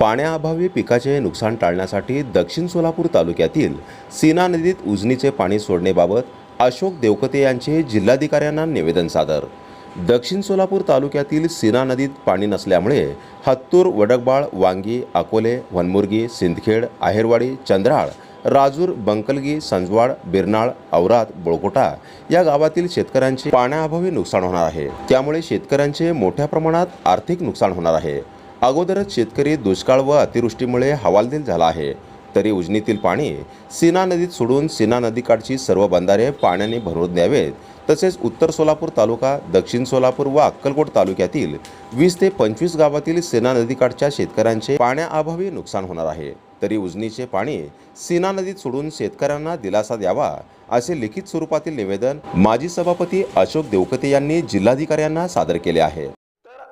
पाण्याअभावी पिकाचे नुकसान टाळण्यासाठी दक्षिण सोलापूर तालुक्यातील सीना नदीत उजनीचे पाणी सोडण्याबाबत अशोक देवकते यांचे जिल्हाधिकाऱ्यांना निवेदन सादर. दक्षिण सोलापूर तालुक्यातील सीना नदीत पाणी नसल्यामुळे हत्तूर वडकबाळ वांगी अकोले वनमुर्गी सिंदखेड आहेरवाडी चंद्राळ राजूर बंकलगी संजवाड बिरनाळ औरात बोळकोटा या गावातील शेतकऱ्यांचे पाण्याअभावी नुकसान होणार आहे. त्यामुळे शेतकऱ्यांचे मोठ्या प्रमाणात आर्थिक नुकसान होणार आहे. अगोदरच शेतकरी दुष्काळ व अतिवृष्टीमुळे हवालदिल झाला आहे. तरी उजनीतील पाणी सीना नदीत सोडून सीना नदीकाठची सर्व बंधारे पाण्याने भरून द्यावेत तसेच उत्तर सोलापूर तालुका दक्षिण सोलापूर व अक्कलकोट तालुक्यातील वीस ते पंचवीस गावातील सेना नदीकाठच्या शेतकऱ्यांचे पाण्याअभावी नुकसान होणार आहे. तरी उजनीचे पाणी सीना नदीत सोडून शेतकऱ्यांना दिलासा द्यावा असे लिखित स्वरूपातील निवेदन माजी सभापती अशोक देवकते यांनी जिल्हाधिकाऱ्यांना सादर केले आहे.